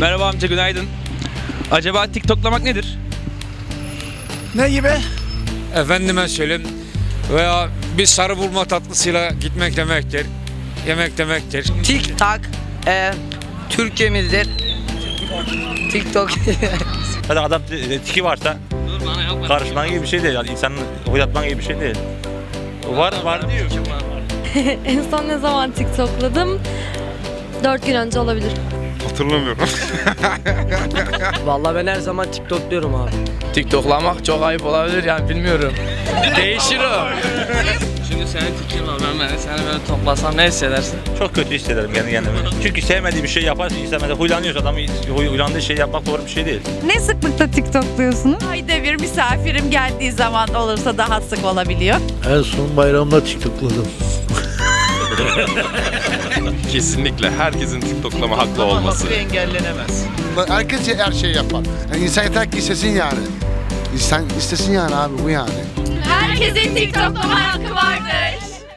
Merhaba amca günaydın. Acaba TikToklamak nedir? Ne gibi? Efendime söyleyeyim veya bir sarı bulma tatlısıyla gitmek demektir. Yemek demektir. TikTok e, Türkçemizdir. TikTok. Zaten adam t- tiki varsa karışman gibi bir şey değil. Yani insanın oynatman gibi bir şey değil. Var var diyor. En son ne zaman TikTokladım? 4 gün önce olabilir. Vallahi ben her zaman TikTokluyorum abi. TikToklamak çok ayıp olabilir yani bilmiyorum. Değişir o. Şimdi senin fikrin var ben, ben seni böyle toplasam ne hissedersin? Çok kötü hissederim kendi kendime. Çünkü sevmediği bir şey yaparsa insan mesela huylanıyorsa adam huy- huylandığı şeyi yapmak doğru bir şey değil. Ne sıklıkta TikTokluyorsunuz? Ayda bir misafirim geldiği zaman olursa daha sık olabiliyor. En son bayramda TikTokladım. Kesinlikle herkesin TikToklama hakkı olması. Herkes her şey yapar. Yani insan yeter ki istesin yani. İnsan istesin yani abi bu yani. Herkesin TikToklama hakkı vardır.